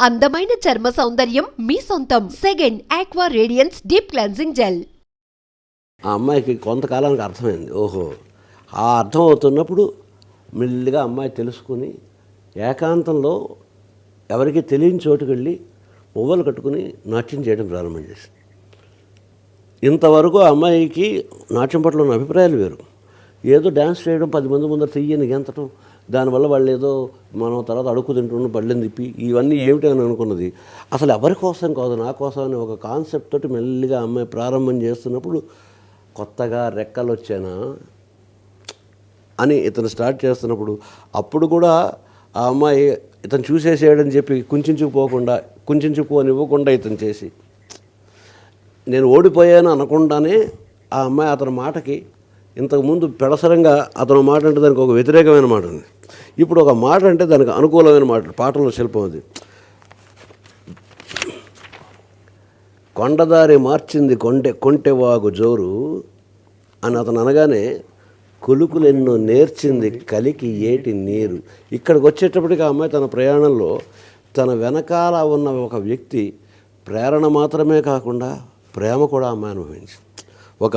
అందమైన చర్మ సౌందర్యం మీ సొంతం. Second aqua radiance deep cleansing gel ఆ అమ్మాయికి కొంతకాలానికి అర్థమైంది. ఓహో ఆ అర్థం అవుతున్నప్పుడు మెల్లిగా అమ్మాయి తెలుసుకుని ఏకాంతంలో ఎవరికి తెలియని చోటుకు వెళ్ళి మువ్వలు కట్టుకుని నాట్యం చేయడం ప్రారంభం చేసింది. ఇంతవరకు ఆ అమ్మాయికి నాట్యం పట్ల ఉన్న అభిప్రాయాలు వేరు. ఏదో డ్యాన్స్ చేయడం పది మంది ముందర తీయని గెంతటం దానివల్ల వాళ్ళు ఏదో మనం తర్వాత అడుక్కు తింటున్న పళ్ళని తిప్పి ఇవన్నీ ఏమిటి అని అనుకున్నది. అసలు ఎవరి కోసం కాదు నా కోసం అని ఒక కాన్సెప్ట్ తోటి మెల్లిగా అమ్మాయి ప్రారంభం చేస్తున్నప్పుడు కొత్తగా రెక్కలు వచ్చానా అని ఇతను స్టార్ట్ చేస్తున్నప్పుడు అప్పుడు కూడా ఆ అమ్మాయి ఇతను చూసేసేయడని చెప్పి కుంచుకుపోకుండా కుంచుకుపోని ఇవ్వకుండా ఇతను చేసి. నేను ఓడిపోయాను అనకుండానే ఆ అమ్మాయి అతని మాటకి ఇంతకుముందు పెడసరంగా అతను మాట అంటే దానికి ఒక వ్యతిరేకమైన మాట ఉంది. ఇప్పుడు ఒక మాట అంటే దానికి అనుకూలమైన మాట పాటలో శిల్పం అది. కొండదారి మార్చింది కొంటె కొంటెవాగు జోరు అని అతను అనగానే కొలుకులెన్నో నేర్చింది కలికి ఏటి నీరు. ఇక్కడికి వచ్చేటప్పటికి ఆ అమ్మాయి తన ప్రయాణంలో తన వెనకాల ఉన్న ఒక వ్యక్తి ప్రేరణ మాత్రమే కాకుండా ప్రేమ కూడా అమ్మాయి అనుభవించింది. ఒక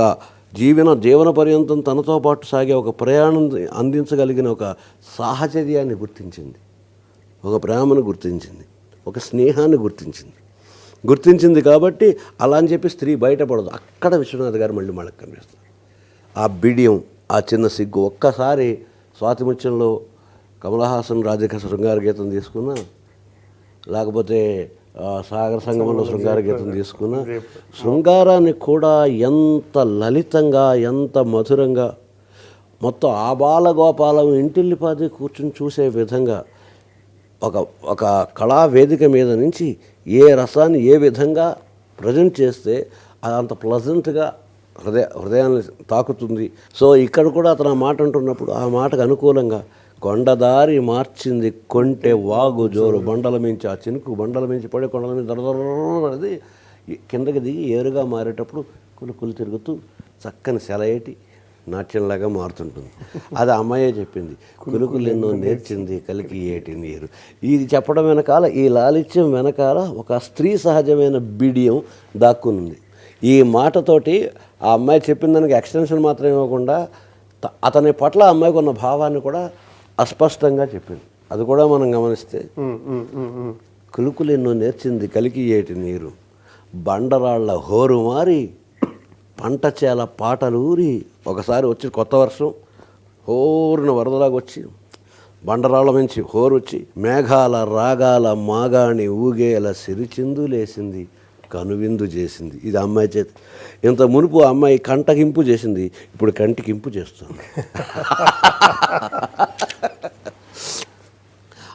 జీవన జీవన పర్యంతం తనతో పాటు సాగే ఒక ప్రయాణం అందించగలిగిన ఒక సాహచర్యాన్ని గుర్తించింది. ఒక ప్రేమను గుర్తించింది. ఒక స్నేహాన్ని గుర్తించింది. గుర్తించింది కాబట్టి అలా అని చెప్పి స్త్రీ బయటపడదు. అక్కడ విశ్వనాథ్ గారు మళ్ళీ మనకు కనిపిస్తారు. ఆ బిడియం ఆ చిన్న సిగ్గు ఒక్కసారి స్వాతిముత్యంలో కమలహాసన్ రాధిక శృంగార గీతం తీసుకున్నా లేకపోతే సాగర సంగమంలో శృంగార గీతం తీసుకున్నా. శృంగారాన్ని కూడా ఎంత లలితంగా ఎంత మధురంగా మొత్తం ఆబాల గోపాలం ఇంటిల్లిపాది కూర్చుని చూసే విధంగా ఒక ఒక కళా వేదిక మీద నుంచి ఏ రసాన్ని ఏ విధంగా ప్రజెంట్ చేస్తే అది అంత ప్లజెంట్గా హృదయ హృదయాన్ని తాకుతుంది. సో ఇక్కడ కూడా అతను ఆ మాట అంటున్నప్పుడు ఆ మాటకు అనుకూలంగా కొండదారి మార్చింది కొంటే వాగు జోరు. బండల మించి ఆ చినుకు బండల మించి పడే కొండల మీద దరదరది కిందకి దిగి ఏరుగా మారేటప్పుడు కులుకులు తిరుగుతూ చక్కని సెలయేటి నాట్యంలాగా మారుతుంటుంది. అది అమ్మాయే చెప్పింది. కులుకులు ఎన్నో నేర్చింది కలికి ఏటి నీరు. ఇది చెప్పడం వెనకాల ఈ లాలిత్యం వెనకాల ఒక స్త్రీ సహజమైన బిడియం దాక్కునుంది. ఈ మాటతోటి ఆ అమ్మాయి చెప్పిన దానికి ఎక్స్టెన్షన్ మాత్రం ఇవ్వకుండా అతని పట్ల ఆ అమ్మాయికి ఉన్న భావాన్ని కూడా అస్పష్టంగా చెప్పింది. అది కూడా మనం గమనిస్తే కులుకులు ఎన్నో నేర్చింది కలికి ఏటి నీరు. బండరాళ్ళ హోరు మారి పంట చేల పాటలు ఊరి ఒకసారి వచ్చి కొత్త వర్షం హోరున వరదలాగా వచ్చి బండరాళ్ళ నుంచి హోరు వచ్చి మేఘాల రాగాల మాగాణి ఊగేల సిరిచిందు లేసింది కనువిందు చేసింది. ఇది అమ్మాయి చేతి. ఇంత మునుపు అమ్మాయి కంటకింపు చేసింది. ఇప్పుడు కంటికింపు చేస్తుంది.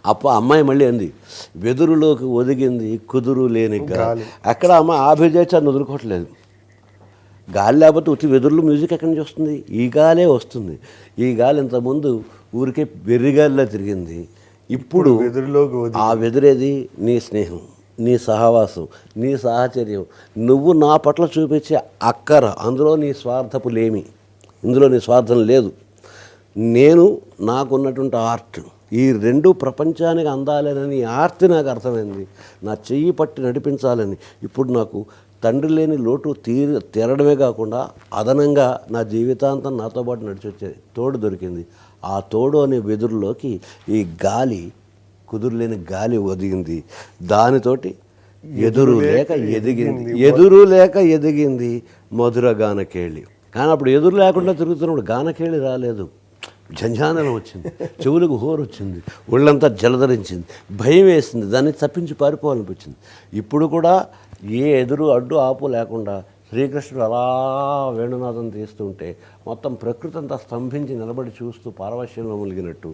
అప్ప అమ్మాయి మళ్ళీ అంది వెదురులోకి ఒదిగింది కుదురు లేని గాలి. అక్కడ అమ్మ ఆభిజాచాన్ని వదులుకోవట్లేదు. గాలి లేకపోతే ఉత్తి వెదురులు మ్యూజిక్ ఎక్కడి నుంచి వస్తుంది? ఈ గాలే వస్తుంది. ఈ గాలి ఇంతకుముందు ఊరికే వెర్రిగాలిలా తిరిగింది. ఇప్పుడు వెదురులోకి ఆ వెదురేది నీ స్నేహం. నీ సహవాసం నీ సాహచర్యం. నువ్వు నా పట్ల చూపించే అక్కర అందులో నీ స్వార్థపు లేమి. ఇందులో నీ స్వార్థం లేదు. నేను నాకున్నటువంటి ఆర్ట్ ఈ రెండు ప్రపంచానికి అందాలనని ఆర్తి నాకు అర్థమైంది. నా చెయ్యి పట్టి నడిపించాలని ఇప్పుడు నాకు తండ్రి లేని లోటు తీర తీరడమే కాకుండా అదనంగా నా జీవితాంతం నాతో పాటు నడిచి తోడు దొరికింది. ఆ తోడు అనే వెదురులోకి ఈ గాలి కుదురులేని గాలి ఒదిగింది. దానితోటి ఎదురు లేక ఎదిగింది. ఎదురు లేక ఎదిగింది మధుర గానకేళి. కానీ అప్పుడు ఎదురు లేకుండా తిరుగుతున్నప్పుడు గానకేళి రాలేదు. జంజానలం వచ్చింది. చెవులకు హోరు వచ్చింది. ఒళ్ళంతా జలధరించింది. భయం వేసింది. దాన్ని తప్పించి పారిపోవాలనిపించింది. ఇప్పుడు కూడా ఏ ఎదురు అడ్డు ఆపు లేకుండా శ్రీకృష్ణుడు అలా వేణునాథం తీస్తుంటే మొత్తం ప్రకృతి అంతా స్తంభించి నిలబడి చూస్తూ పారవశ్యంలో ములిగినట్టు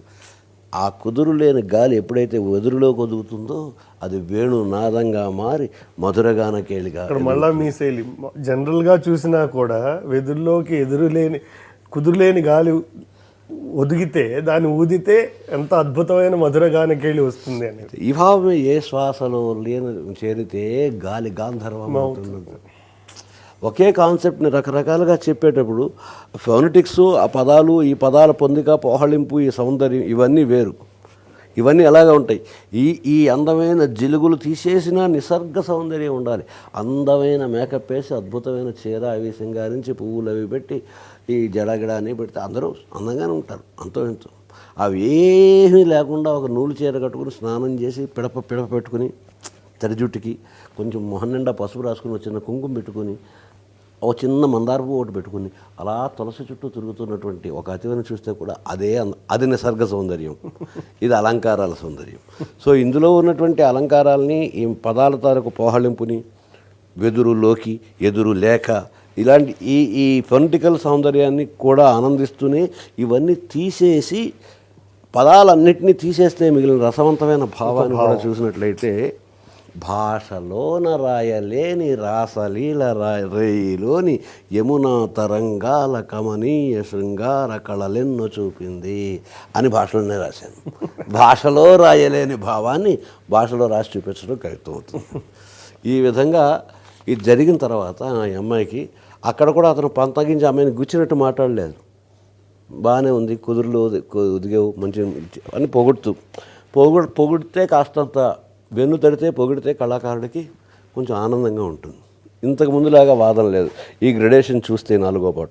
ఆ కుదురు లేని గాలి ఎప్పుడైతే ఎదురులోకి ఒదుగుతుందో అది వేణునాదంగా మారి మధురగానకేళిగా ఇక్కడ మళ్ళా మీ శైలి. జనరల్గా చూసినా కూడా వెదురులోకి ఎదురులేని కుదురులేని గాలి ఒదిగితే దాన్ని ఊదితే ఎంత అద్భుతమైన మధుర గానకేళి వస్తుంది అనేది. ఈ భావమే ఏ శ్వాసలో లేని చేరితే గాలి గాంధర్వం అవుతుంది ఒకే కాన్సెప్ట్ని రకరకాలుగా చెప్పేటప్పుడు ఫోనటిక్స్ ఆ పదాలు ఈ పదాల పొందిక పోహళింపు ఈ సౌందర్యం ఇవన్నీ వేరు. ఇవన్నీ ఎలాగ ఉంటాయి? ఈ ఈ అందమైన జిలుగులు తీసేసిన నిసర్గ సౌందర్యం ఉండాలి. అందమైన మేకప్ వేసి అద్భుతమైన చీర అవి సింగారించి పువ్వులు అవి పెట్టి ఈ జడగడ అని పెడితే అందరూ అందంగానే ఉంటారు. అంతో ఎంతో అవి ఏమీ లేకుండా ఒక నూలు చీర కట్టుకుని స్నానం చేసి పిడప పిడప పెట్టుకుని తడి జుట్టుకి కొంచెం మొహం నిండా పసుపు రాసుకుని ఒక చిన్న కుంకుమ పెట్టుకుని ఒక చిన్న మందార పువ్వు ఒకటి పెట్టుకుని అలా తులసి చుట్టూ తిరుగుతున్నటువంటి ఒక అతివని చూస్తే కూడా అదే అంద నిసర్గ సౌందర్యం. ఇది అలంకారాల సౌందర్యం. సో ఇందులో ఉన్నటువంటి అలంకారాలని ఈ పదాల తాలూకు పోహళింపుని వెదురులోకి ఎదురు లేక ఇలాంటి ఈ ఈ పొలిటికల్ సౌందర్యాన్ని కూడా ఆనందిస్తూనే ఇవన్నీ తీసేసి పదాలన్నింటినీ తీసేస్తే మిగిలిన రసవంతమైన భావాన్ని కూడా చూసినట్లయితే భాషలోన రాయలేని రాసలీల రాయ రేయిలోని యమునా తరంగాల కమనీయ శృంగార కళలెన్నో చూపింది అని భాషలోనే రాశాను. భాషలో రాయలేని భావాన్ని భాషలో రాసి చూపించడం కవిత్వం అవుతుంది. ఈ విధంగా ఇది జరిగిన తర్వాత ఆ అమ్మాయికి అక్కడ కూడా అతను పంతగించి అమ్మాయిని గుచ్చినట్టు మాట్లాడలేదు. బాగానే ఉంది కుదురులు ఉదిగేవు మంచి అని పొగుడుతూ పొగుడు పొగిడితే కాస్తంత వెన్ను తడితే పొగిడితే కళాకారుడికి కొంచెం ఆనందంగా ఉంటుంది. ఇంతకు ముందులాగా వాదన లేదు. ఈ గ్రెడేషన్ చూస్తే నాలుగో పాట